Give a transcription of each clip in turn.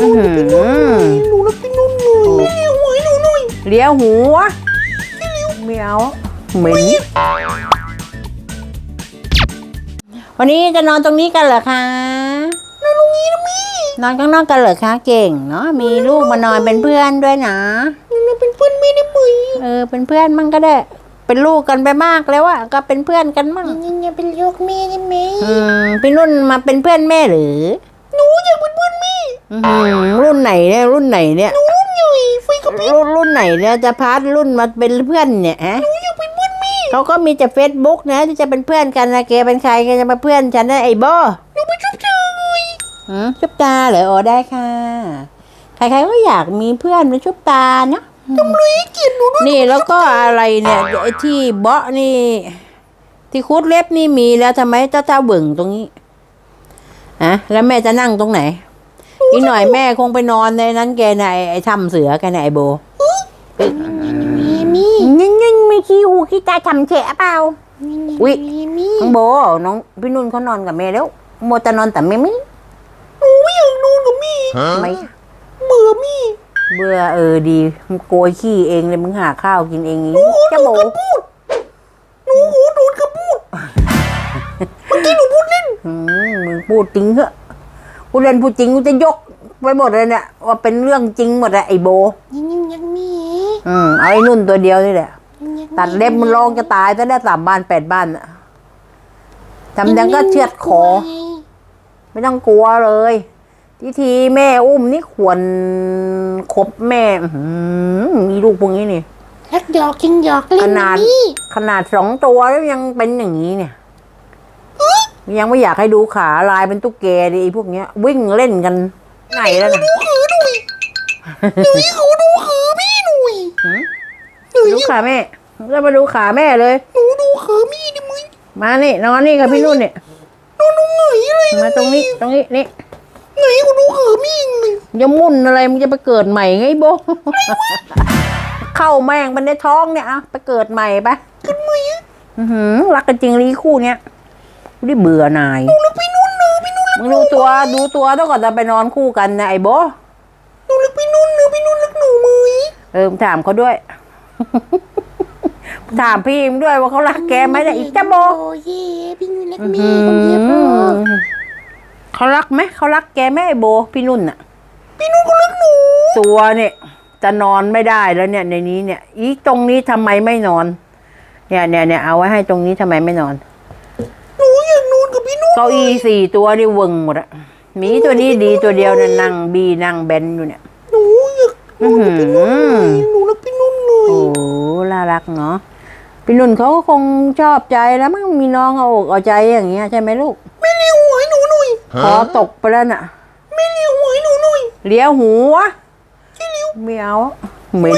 อื้อหือหนูรักพี่นุ่นเลยเลี้ยวหัวหนูหน่อยเลี้ยวหัวไม่เอาเหม็นวันนี้จะนอนตรงนี้กันเหรอคะนอนตรงนี้นะมี่นอนข้างนอกกันเหรอคะเก่งเนาะมีลูกมานอนเป็นเพื่อนด้วยนะหนูเป็นเพื่อนแม่ได้ไหมเออเป็นเพื่อนมั่งก็ได้ เป็นลูกกันไปมากแล้วอะก็เป็นเพื่อนกันมั่งยังยังเป็นโยกแม่ได้ไหมอืมพี่นุ่นมาเป็นเพื่อนแม่หรือ หนูอยากเป็นเพื่ อนแม่อื้อหือรุ่นไหนเนี่ยรุ่นไหนเนี่ยหนูรุ่นใหญ่ไฟกับพี่รุ่นรุ่นไหนเนี่ยจะพาร์ทรุ่นมาเป็นเพื่อนเนี่ยฮะหนูอยากเป็นเพื่อนแม่เขาก็มีแต่เฟซบุ๊กนะที่จะเป็นเพื่อนกันนะแกเป็นใครแกจะมาเพื่อนฉันนะไอ้โบหนูไปชุบเธอเลยหืมชุบตาเหรอโอ้ได้ค่ะ ใครๆก็อยากมีเพื่อนเป็นชุบตาเนาะทำเลยเกลียดหนูด้วยนี่แล้วก็อะไรเนี่ยไอ้ที่เบาะนี่ ที่คูดเล็บนี่มีแล้วทำไมเจ้าเจ้าเบิ่งตรงนี้อะแล้วแม่จะนั่งตรงไหน อีกหน่อยแม่คงไปนอนในนั้นแกในไอ้ถ้ำเสือแกในไอ้โบม่มี่ยิ่งยิ่งไม่ขี้หูขี้ตาทำเฉะเปล่าอุ๊ยน้องโบน้องพี่นุ่นเขานอนกับแม่แล้วโมจะนอนแต่แม่ไม่หนูไม่อยากนอนกับมี่ไม่เบื่อมี่เบื่อเออดีมึงโกยขี้เองเลยมึงหาข้าวกินเองนี้หนูจะโดโบนกระพูดหนูหูโดนกระพูดเมื่อกี้หนูพูดเล่นมมึงพูดจริงเหอะ กูเล่นพูดจริงกูจะยกไปหมดเลยเนี่ยว่าเป็นเรื่องจริงหมดอะไอโบยังยังยังมีอืมเอาไอ้นุ่นตัวเดียวนี่แหละยังยังตัดเล็บมันร้องจะตายจะได้สามบ้านแปดบ้านอะทำยังก็เชือดคอ ไม่ต้องกลัวเลย ทีทีแม่อุ้มนี่ควรคบแม่อื้อหือมีลูกพวกนี้นี่รักหยอกกินหยอกเล่นขนาด นี่ขนาดสองตัวแล้วยังเป็นอย่างนี้เนี่ย ยังไม่อยากให้ดูขาลายเป็นตุ๊กแกดิไอ้พวกเนี้ย วิ่งเล่นกันไหนแล้วนะดูขือหนุ่ยหนุ่ยเขาดูขือพี่หนุ่ยหืมหนุ่ยดูขาแม่แล้วมาดูขาแม่เลยหนูดูขือมี่ดิมึงมานี่นอนนี่กับพี่นุ่นเนี่ยนอนตรงไหนเลยมาตรงนี้ตรงนี้นี่ไหนกูดูขือมี่เลยอย่ามุ่นอะไรมึงจะไปเกิดใหม่ไงโบเข้าแม่งไปในท้องเนี่ยอะไปเกิดใหม่ไปกันไหมอะอื้อหือรักกันจริงรีคู่เนี้ยกู ได้เบื่อหน่ายหนูรักพี่นุ่นเนอะพี่นุ่นรักมึงดูตัวดูตัวต้องก่อนจะไปนอนคู่กันนะไอ้โบหนูรักพี่นุ่นเนอะพี่นุ่นรักหนูไหมเออมึงถามเขาด้วย ถามพี่มึงด้วยว่าเขารักแกไหมเนี่ยอีกจ้าโบโอ้ยพี่นุ่นรักแม่คนเดียวพอเขารักไหมเขารักแกไหมไอ้โบ พี่นุ่นน่ะพี่นุ่นก็รักหนู ตัวเนี่ยจะนอนไม่ได้แล้วเนี่ยในนี้เนี่ย อีตรงนี้ทำไมไม่นอน เนี่ยเนี่ยเนี่ยเอาไว้ให้ตรงนี้ทำไมไม่นอน หนูอยากนอนกับพี่นุ่น เก้าอี้สี่ตัวนี่เวึงหมดอะหมีตัวนี้ดีตัวเดียวเนี่ยนั่งบีนั่งแบนอยู่เนี่ย หนูอยากนอนกับพี่นุ่นเลยหนูรักพี่นุ่นเลยโอ้น่ารักเนาะพี่นุ่นเขาก็คงชอบใจแล้วมั้งมีน้องเอาอกเอาใจอย่างเงี้ยใช่ไหมลูกแม่เลี้ยวหัวให้หนูหน่อยคอตกไปแล้วน่ะแม่เลี้ยวหัวให้หนูหน่อยเลี้ยวหัวที่เลี้ยวไม่เอาเหม็น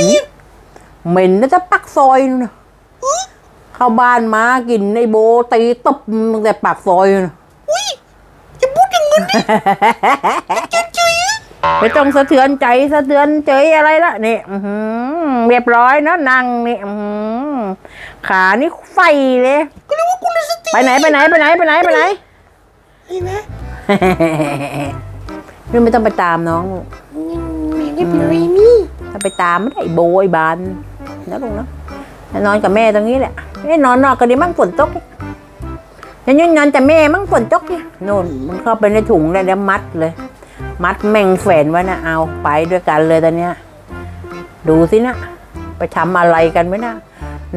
เหม็นน่าจะปักซอยนู่นน่ะเข้าบ้านมากินไอโบตีตบตั้งแต่ปากซอยนู่นน่ะอุ้ยจะ ไม่ต้องสะเทือนใจสะเทือนเจยอะไรละนี่อื้อหือเรียบร้อยเนอะนั่งนี่อื้อหือขานี่ไฟเลยก็เรียกว่ากุลสติไปไหนไปไหนไปไหนไปไหนไปไหนเห็นไหมนี่ไม่ต้องไปตามน้องลูกแม่ได้เป็นเรมี่ถ้าไปตามไม่ได้โบยบานนะลูกเนาะให้นอนกับแม่ตรงนี้แหละไอ้นอนนอกก็ดีมั่งฝนตก ยังยังนอนแต่แม่มั่งฝนตกเนี่ยโน่นมันเข้าไปในถุงเลยแล้วมัดเลย มัดแม่งแฝนไว้นะเอาไปด้วยกันเลยตอนเนี้ย ดูสินะไปทำอะไรกันไหมนะ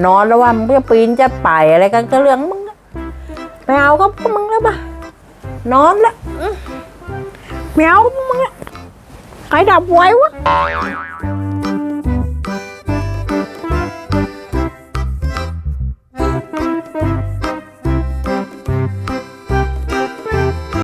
นอนแล้วว่ามึงจะปีนจะป่ายอะไรกันก็เรื่องมึงไม่เอาก็มึงแล้วปะนอนละอื้อไม่เอาก็พวมึงละใครดับไว้วะ